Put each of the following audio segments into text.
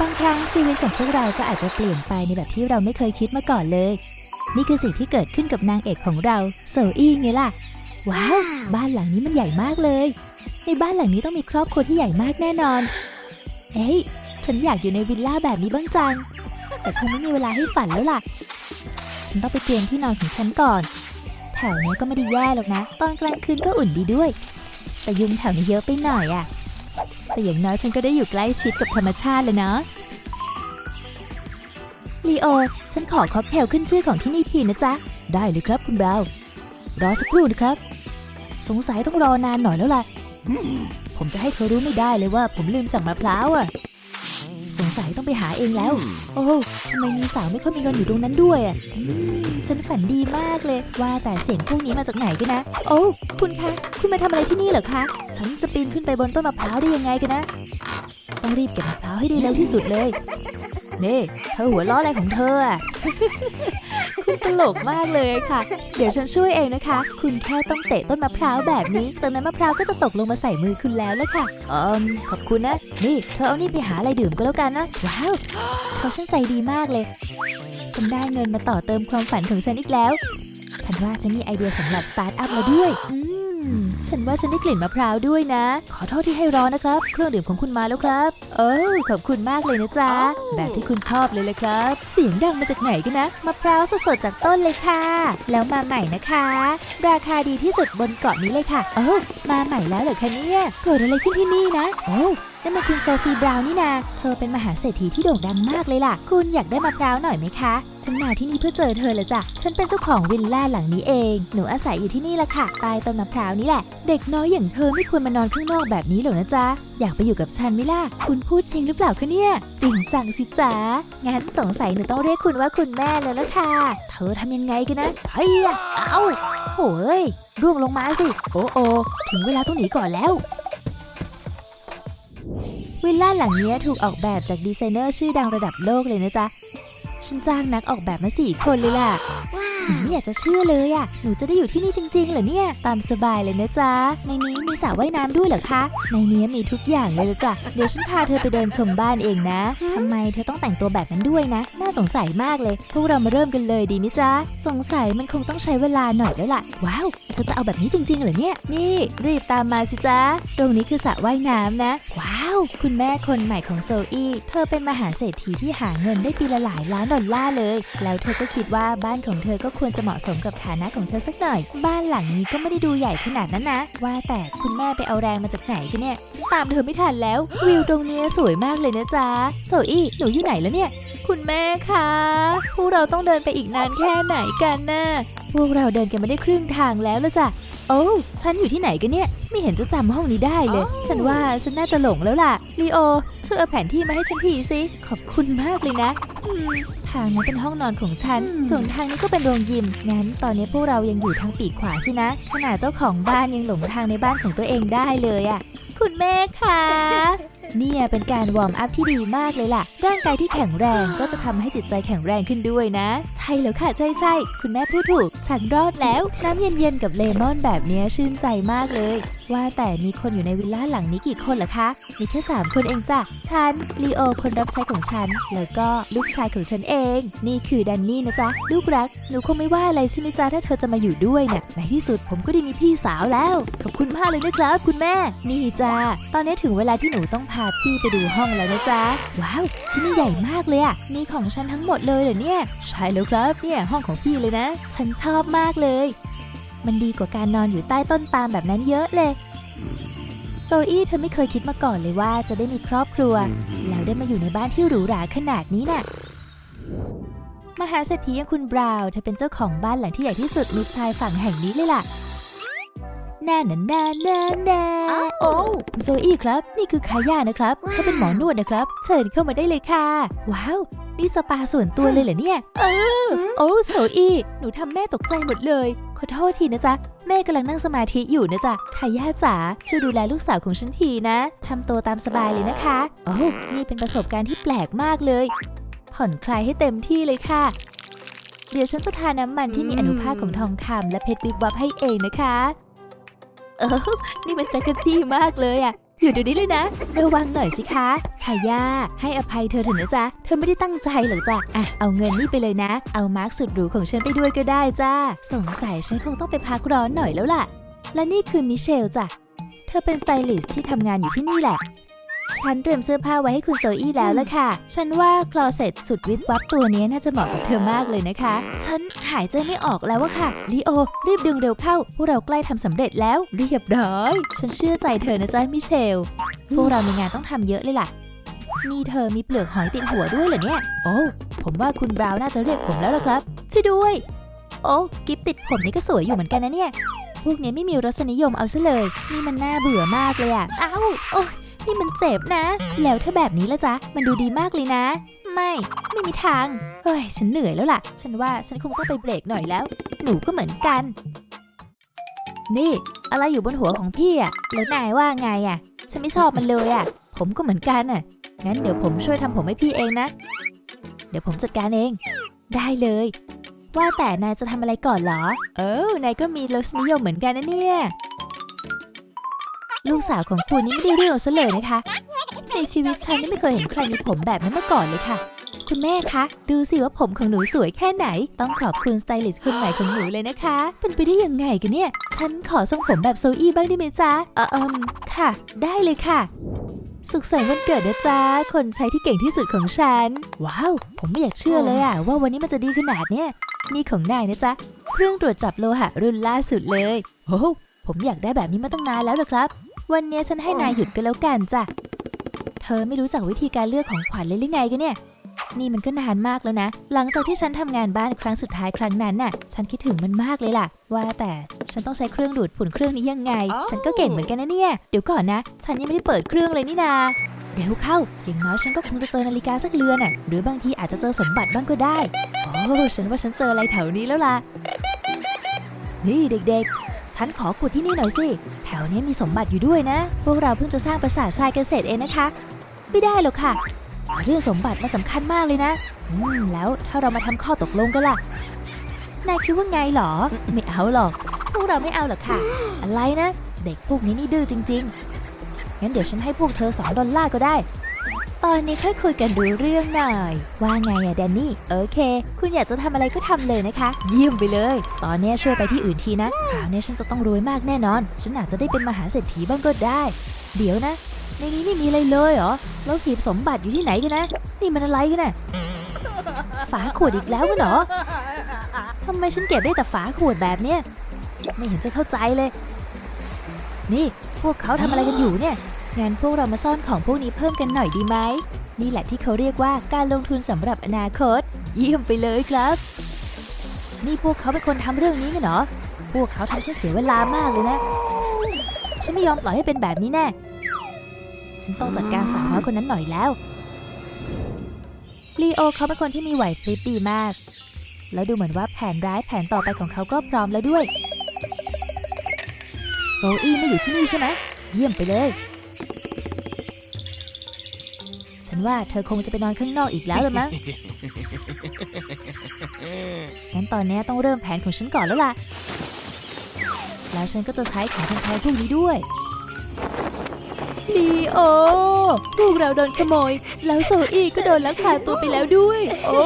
บางครั้งชีวิตของพวกเราก็อาจจะเปลี่ยนไปในแบบที่เราไม่เคยคิดมาก่อนเลย นี่คือสิ่งที่เกิดขึ้นกับนางเอกของเราโซอี้ไงล่ะ ว้าว บ้านหลังนี้มันใหญ่มากเลย ในบ้านหลังนี้ต้องมีครอบครัวที่ใหญ่มากแน่นอน เอ้ยฉันอยากอยู่ในวิลล่าแบบนี้บ้างจัง แต่คงไม่มีเวลาให้ฝันแล้วล่ะ ฉันต้องไปเตรียมที่นอนของฉันก่อน แถวนี้ก็ไม่ได้แย่หรอกนะ ตอนกลางคืนก็อุ่นดีด้วย แต่ยุงแถวนี้เยอะไปหน่อยอะ แต่อย่างน้อยฉันก็ได้อยู่ใกล้ชิดกับธรรมชาติเลยเนาะลีโอ ฉันขอค็อกเทลขึ้นชื่อของที่นี่ทีนะจ๊ะ ได้เลยครับคุณบราวน์รอสักครู่นะครับ สงสัยต้องรอนานหน่อยแล้วล่ะ ผมจะให้เธอรู้ไม่ได้เลยว่า ผมลืมสั่งมะพร้าวอะ สงสัยต้องไปหาเองแล้ว โอ้ทำไมมีสาวไม่ค่อยมีเงินอยู่ตรงนั้นด้วยอะอืม ฉันฝันดีมากเลย ว่าแต่เสียงพวกนี้มาจากไหนกันนะ โอ้คุณคะ คุณมาทำอะไรที่นี่เหรอคะ ฉันจะปีนขึ้นไปบนต้นมะพร้าวได้ยังไงกันนะ ต้องรีบเก็บมะพร้าวให้ได้เร็วที่สุดเลย นี่เธอหัวล้ออะไรของเธออะคุณตลกมากเลยค่ะ เดี๋ยวฉันช่วยเองนะคะ คุณแค่ต้องเตะต้นมะพร้าวแบบนี้ จากนั้นมะพร้าวก็จะตกลงมาใส่มือคุณแล้วละค่ะอืมขอบคุณนะ นี่ เธอเอานี่ไปหาอะไรดื่มก็แล้วกันนะ ว้าวเขาช่างใจดีมากเลย ฉันได้เงินมาต่อเติมความฝันของฉันอีกแล้ว ฉันว่าฉันมีไอเดียสำหรับสตาร์ทอัพแล้วด้วย อืม ฉันว่าฉันได้กลิ่นมะพร้าวด้วยนะ ขอโทษที่ให้รอนะครับ เครื่องดื่มของคุณมาแล้วครับ เออขอบคุณมากเลยนะจ๊ะ แบบที่คุณชอบเลยเลยครับ เสียงดังมาจากไหนกันนะ มะพร้าวสดๆจากต้นเลยค่ะ แล้วมาใหม่นะคะ ราคาดีที่สุดบนเกาะนี้เลยค่ะ เออมาใหม่แล้วเหรอคะเนี่ย เกิดอะไรขึ้นที่นี่นะโอ้ นั่นมันคุณโซฟีบราวน์นี่นา เธอเป็นมหาเศรษฐีที่โด่งดังมากเลยล่ะ คุณอยากได้มะพร้าวหน่อยไหมคะ ฉันมาที่นี่เพื่อเจอเธอเลยจ้ะ ฉันเป็นเจ้าของวิลล่าหลังนี้เอง หนูอาศัยอยู่ที่นี่ละค่ะ ใต้ต้นมะพร้าวนี่แหละ เด็กน้อยอย่างเธอไม่ควรมานอนข้างนอกแบบนี้หรอกนะจ๊ะ อยากไปอยู่กับฉันไหมล่ะ คุณพูดจริงหรือเปล่าคะเนี่ย จริงจังสิจ๊ะ งั้นสงสัยหนูต้องเรียกคุณว่าคุณแม่เลยละค่ะ เธอทำยังไงกันนะเฮ้ยเอาโอ้ยร่วงลงมาสิ โอ้โอถึงเวลาต้องหนีก่อนแล้ว วิลล่าหลังเนี้ยถูกออกแบบจากดีไซเนอร์ชื่อดังระดับโลกเลยนะจ๊ะ ฉันจ้างนักออกแบบมาสี่คนเลยล่ะหนูไม่อยากจะเชื่อเลยอะ หนูจะได้อยู่ที่นี่จริงๆเหรอเนี่ย ตามสบายเลยนะจ๊ะ ในนี้มีสระว่ายน้ำด้วยเหรอคะ ในนี้มีทุกอย่างเลยละจ้ะ เดี๋ยวฉันพาเธอไปเดินชมบ้านเองนะทำไมเธอต้องแต่งตัวแบบนั้นด้วยนะ น่าสงสัยมากเลย พวกเรามาเริ่มกันเลยดีไหมจ๊ะ สงสัยมันคงต้องใช้เวลาหน่อยแล้วล่ะ ว้าว เธอจะเอาแบบนี้จริงๆเหรอเนี่ย นี่รีบตามมาสิจ๊ะ ตรงนี้คือสระว่ายน้ำนะ ว้าว คุณแม่คนใหม่ของโซอี้เธอเป็นมหาเศรษฐีที่หาเงินได้ปีละหลายล้านดอลลาร์เลย แล้วเธอก็คิดว่าบ้านของเธอก็ควรจะเหมาะสมกับฐานะของเธอสักหน่อย บ้านหลังนี้ก็ไม่ได้ดูใหญ่ขนาดนั้นนะ ว่าแต่คุณแม่ไปเอาแรงมาจากไหนกันเนี่ยตามเธอไม่ทันแล้ว วิวตรงนี้สวยมากเลยนะจ๊ะโซอี้หนูอยู่ไหนแล้วเนี่ยคุณแม่คะพวกเราต้องเดินไปอีกนานแค่ไหนกันนะพวกเราเดินกันมาได้ครึ่งทางแล้วละจ้ะ โอ้วฉันอยู่ที่ไหนกันเนี่ย ไม่เห็นจะจำห้องนี้ได้เลย ฉันว่าฉันน่าจะหลงแล้วล่ะลีโอช่วยเอาแผนที่มาให้ฉันทีสิขอบคุณมากเลยนะอืมทางนั้นเป็นห้องนอนของฉัน ส่วนทางนี้ก็เป็นโรงยิม งั้นตอนนี้พวกเรายังอยู่ทางปีกขวาสินะ ขนาดเจ้าของบ้านยังหลงทางในบ้านของตัวเองได้เลยอะคุณแม่คะ เนี่ยเป็นการวอร์มอัพที่ดีมากเลยล่ะ ร่างกายที่แข็งแรงก็จะทำให้จิตใจแข็งแรงขึ้นด้วยนะ ใช่แล้วค่ะใช่ใช่คุณแม่พูดถูก ฉันรอดแล้ว น้ำเย็นๆกับเลมอนแบบนี้ชื่นใจมากเลย ว่าแต่มีคนอยู่ในวิลล่าหลังนี้กี่คนเหรอคะ มีแค่สามคนเองจ้ะ ฉัน ลีโอ คนรับใช้ของฉัน แล้วก็ลูกชายของฉันเอง นี่คือดันนี่นะจ๊ะ ลูกรัก หนูคงไม่ว่าอะไรใช่ไหมจ๊ะถ้าเธอจะมาอยู่ด้วยเนี่ยในที่สุดผมก็ได้มีพี่สาวแล้ว ขอบคุณมากเลยนะครับ คุณแม่ นี่จ้า ตอนนี้ถึงเวลาที่หนูต้องพาพี่ไปดูห้องแล้วนะจ๊ะ ว้าว ที่นี่ใหญ่มากเลยอะนี่ของฉันทั้งหมดเลยเหรอเนี่ย ใช่แล้วครับ เนี่ยห้องของพี่เลยนะ ฉันชอบมากเลย มันดีกว่าการนอนอยู่ใต้ต้นปาล์มแบบนั้นเยอะเลย โซอี้เธอไม่เคยคิดมาก่อนเลยว่าจะได้มีครอบครัว แล้วได้มาอยู่ในบ้านที่หรูหราขนาดนี้น่ะมหาเศรษฐีอย่างคุณบราวน์เธอเป็นเจ้าของบ้านหลังที่ใหญ่ที่สุดในชายฝั่งแห่งนี้เลยล่ะแน่นานานานาโอ้คุณโซอี้ครับ นี่คือคาย่านะครับเขาเป็นหมอนวดนะครับ เชิญเข้ามาได้เลยค่ะ ว้าว นี่สปาส่วนตัวเลยเหรอเนี่ย เออ โอ้โซอี้หนูทำแม่ตกใจหมดเลย ขอโทษทีนะจ๊ะ แม่กำลังนั่งสมาธิอยู่นะจ๊ะคาย่าจ๋าช่วยดูแลลูกสาวของฉันทีนะทำตัวตามสบายเลยนะคะ โอ้นี่เป็นประสบการณ์ที่แปลกมากเลย ผ่อนคลายให้เต็มที่เลยค่ะ เดี๋ยวฉันจะทาน้ำมันที่มีอนุภาคของทองคำและเพชรวิบวับให้เองนะคะ เออนี่มันจักรจี้มากเลยอะ อยู่เดี๋ยวนี้เลยนะ ระวังหน่อยสิคะทายาให้อภัยเธอเถอะนะจ๊ะ เธอไม่ได้ตั้งใจหรอกจ้ะอะ เอาเงินนี่ไปเลยนะ เอามาร์คสุดหรูของฉันไปด้วยก็ได้จ้า สงสัยฉันคงต้องไปพักร้อนหน่อยแล้วล่ะ และนี่คือมิเชลจ้ะ เธอเป็นสไตลิสต์ที่ทำงานอยู่ที่นี่แหละ ฉันเตรียมเสื้อผ้าไว้ให้คุณโซอี้แล้วละค่ะ ฉันว่าคลอเซ็ตสุดวิบวับตัวนี้น่าจะเหมาะกับเธอมากเลยนะคะ ฉันหายใจไม่ออกแล้วอะค่ะลีโอ รีบดึงเร็วเข้า พวกเราใกล้ทำสำเร็จแล้วเรียบร้อย ฉันเชื่อใจเธอนะจ๊ะมิเชล พวกเรามีงานต้องทำเยอะเลยล่ะนี่เธอมีเปลือกหอยติดหัวด้วยเหรอเนี่ย โอ้ ผมว่าคุณบราวน่าจะเรียกผมแล้วล่ะครับ ช่วยด้วย โอ้ กิฟติดผมนี่ก็สวยอยู่เหมือนกันนะเนี่ย พวกนี้ไม่มีรสนิยมเอาซะเลย นี่มันน่าเบื่อมากเลยอะอ้าว โอ้ นี่มันเจ็บนะ แล้วถ้าแบบนี้ละจ๊ะ มันดูดีมากเลยนะ ไม่ ไม่มีทาง เฮ้ย ฉันเหนื่อยแล้วล่ะ ฉันว่าฉันคงต้องไปเบรกหน่อยแล้ว หนูก็เหมือนกัน นี่ อะไรอยู่บนหัวของพี่อะแล้วนายว่าไงอะฉันไม่ชอบมันเลยอะผมก็เหมือนกันอะงั้นเดี๋ยวผมช่วยทำผมให้พี่เองนะ เดี๋ยวผมจัดการเอง ได้เลย ว่าแต่นายจะทำอะไรก่อนเหรอ เออนายก็มีรสนิยมเหมือนกันนะเนี่ย ลูกสาวของคุณนี่ไม่ได้เรื่องซะเลยนะคะ ในชีวิตฉันนี่ไม่เคยเห็นใครมีผมแบบนั้นมาก่อนเลยค่ะ คุณแม่คะ ดูสิว่าผมของหนูสวยแค่ไหน ต้องขอบคุณสไตลิสต์คนใหม่ของหนูเลยนะคะ เป็นไปได้ยังไงกันเนี่ย ฉันขอทรงผมแบบโซอี้บ้างได้ไหมจ๊ะเออเอมค่ะ ได้เลยค่ะ สุขสันต์วันเกิดนะจ๊ะ คนใช้ที่เก่งที่สุดของฉัน ว้าว ผมไม่อยากเชื่อเลยอะว่าวันนี้มันจะดีขนาดเนี้ยนี่ของนายนะจ๊ะ เครื่องตรวจจับโลหะรุ่นล่าสุดเลย โอ้ผมอยากได้แบบนี้มาตั้งนานแล้วนะครับ วันนี้ฉันให้นายหยุดก็แล้วกันจ้ะ เธอไม่รู้จักวิธีการเลือกของขวัญเลยหรือไงกันเนี่ย นี่มันก็นานมากแล้วนะ หลังจากที่ฉันทำงานบ้านครั้งสุดท้ายครั้งนั้นน่ะ ฉันคิดถึงมันมากเลยล่ะ ว่าแต่ฉันต้องใช้เครื่องดูดฝุ่นเครื่องนี้ยังไง ฉันก็เก่งเหมือนกันนะเนี่ย เดี๋ยวก่อนนะ ฉันยังไม่ได้เปิดเครื่องเลยนี่นาเดี๋ยวเข้า อย่างน้อยฉันก็คงจะเจอนาฬิกาสักเรือนน่ะ หรือบางทีอาจจะเจอสมบัติบ้างก็ได้ โอ้ ฉันว่าฉันเจออะไรแถวนี้แล้วล่ะ นี่เด็กๆ ฉันขอขุดที่นี่หน่อยสิ แถวนี้มีสมบัติอยู่ด้วยนะ พวกเราเพิ่งจะสร้างปราสาททรายกันเสร็จเองนะคะ ไม่ได้หรอกค่ะ เรื่องสมบัติมันสำคัญมากเลยนะอืมแล้วถ้าเรามาทำข้อตกลงกันล่ะ นายคิดว่าไงหรอ ไม่เอาหรอก พวกเราไม่เอาหรอกค่ะ อะไรนะ เด็กพวกนี้นี่ดื้อจริง ๆ งั้นเดี๋ยวฉันให้พวกเธอสองดอลลาร์ก็ได้ ตอนนี้ค่อยคุยกันดูเรื่องหน่อย ว่าไงอะแดนนี่ โอเค คุณอยากจะทำอะไรก็ทำเลยนะคะ เยี่ยมไปเลย ตอนนี้ช่วยไปที่อื่นทีนะคราวนี้ฉันจะต้องรวยมากแน่นอน ฉันอาจจะได้เป็นมหาเศรษฐีบ้างก็ได้ เดี๋ยวนะ ในนี้ไม่มีอะไรเลยเหรอ แล้วหีบสมบัติอยู่ที่ไหนกันนะ นี่มันอะไรกันน่ะฝาขวดอีกแล้วกันเหรอทำไมฉันเก็บได้แต่ฝาขวดแบบเนี้ย ไม่เห็นจะเข้าใจเลย นี่ พวกเขาทำอะไรกันอยู่เนี่ย งั้นพวกเรามาซ่อนของพวกนี้เพิ่มกันหน่อยดีไหม นี่แหละที่เขาเรียกว่าการลงทุนสำหรับอนาคต เยี่ยมไปเลยครับ นี่พวกเขาเป็นคนทำเรื่องนี้กันเหรอ พวกเขาทำฉันเสียเวลามากเลยนะ ฉันไม่ยอมปล่อยให้เป็นแบบนี้แน่ ฉันต้องจัดการสาวน้อยคนนั้นหน่อยแล้วลีโอเขาเป็นคนที่มีไหวพริบดีมาก แล้วดูเหมือนว่าแผนร้ายแผนต่อไปของเขาก็พร้อมแล้วด้วย โซอี้ไม่อยู่ที่นี่ใช่ไหม เยี่ยมไปเลย ฉันว่าเธอคงจะไปนอนข้างนอกอีกแล้วละมั้ง งั้นตอนนี้ต้องเริ่มแผนของฉันก่อนแล้วล่ะ แล้วฉันก็จะใช้ของแพงๆพวกนี้ด้วย ลีโอ พวกเราโดนขโมย แล้วโซอี้ก็โดนลักพาตัวไปแล้วด้วย โอ้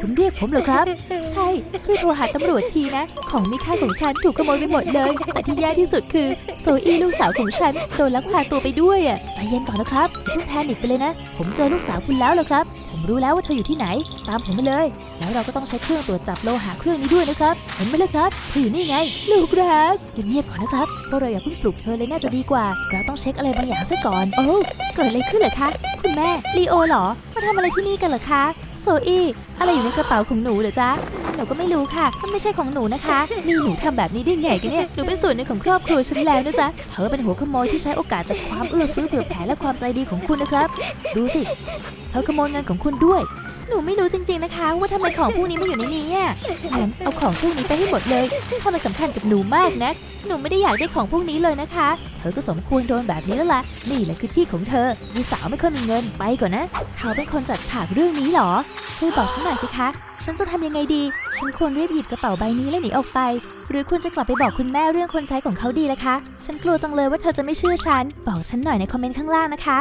คุณเรียกผมเหรอครับ ใช่ ช่วยโทรหาตำรวจทีนะ ของมีค่าของฉันถูกขโมยไปหมดเลย แต่ที่แย่ที่สุดคือ โซอี้ลูกสาวของฉันโดนลักพาตัวไปด้วยอะใจเย็นก่อนนะครับอย่าเพิ่งแพนิคไปเลยนะ ผมเจอลูกสาวคุณแล้วเหรอครับ รู้แล้วว่าเธออยู่ที่ไหน ตามผมมาเลย แล้วเราก็ต้องใช้เครื่องตรวจจับโลหะเครื่องนี้ด้วยนะครับเห็นไหมล่ะครับเธออยู่นี่ไง ลูกรักเงียบๆก่อนนะครับพวกเราอย่าเพิ่งปลุกเธอเลยน่าจะดีกว่า เราต้องเช็คอะไรบางอย่างซะก่อน โอ้เกิดอะไรขึ้นเหรอคะ คุณแม่ลีโอเหรอมาทำอะไรที่นี่กันเหรอคะ โซอี้อะไรอยู่ในกระเป๋าของหนูเหรอจ๊ะหนูก็ไม่รู้ค่ะมันไม่ใช่ของหนูนะคะ นี่หนูทำแบบนี้ได้ไงกันเนี่ย หนูเป็นส่วนหนึ่งของครอบครัวฉันแล้วนะจ๊ะ เธอเป็นหัวขโมยที่ใช้โอกาสจากความเอื้อเฟื้อเผื่อแผ่และความใจดีของคุณนะครับ ดูสิ เธอขโมยเงินของคุณด้วย หนูไม่รู้จริงๆนะคะ ว่าทำไมของพวกนี้มาอยู่ในนี้อะงั้นเอาของพวกนี้ไปให้หมดเลยถ้ามันสำคัญกับหนูมากนะ หนูไม่ได้อยากได้ของพวกนี้เลยนะคะ เธอก็สมควรโดนแบบนี้แล้วล่ะ นี่แหละคือที่ของเธอยีสาวไม่ค่อยมีเงินไปก่อนนะ เขาเป็นคนจัดฉากเรื่องนี้เหรอ ช่วยบอกฉันหน่อยสิคะ ฉันจะทำยังไงดี ฉันควรรีบหยิบกระเป๋าใบนี้แล้วหนีออกไป หรือควรจะกลับไปบอกคุณแม่เรื่องคนใช้ของเขาดีละคะ ฉันกลัวจังเลยว่าเธอจะไม่เชื่อฉัน บอกฉันหน่อยในคอมเมนต์ข้างล่างนะคะ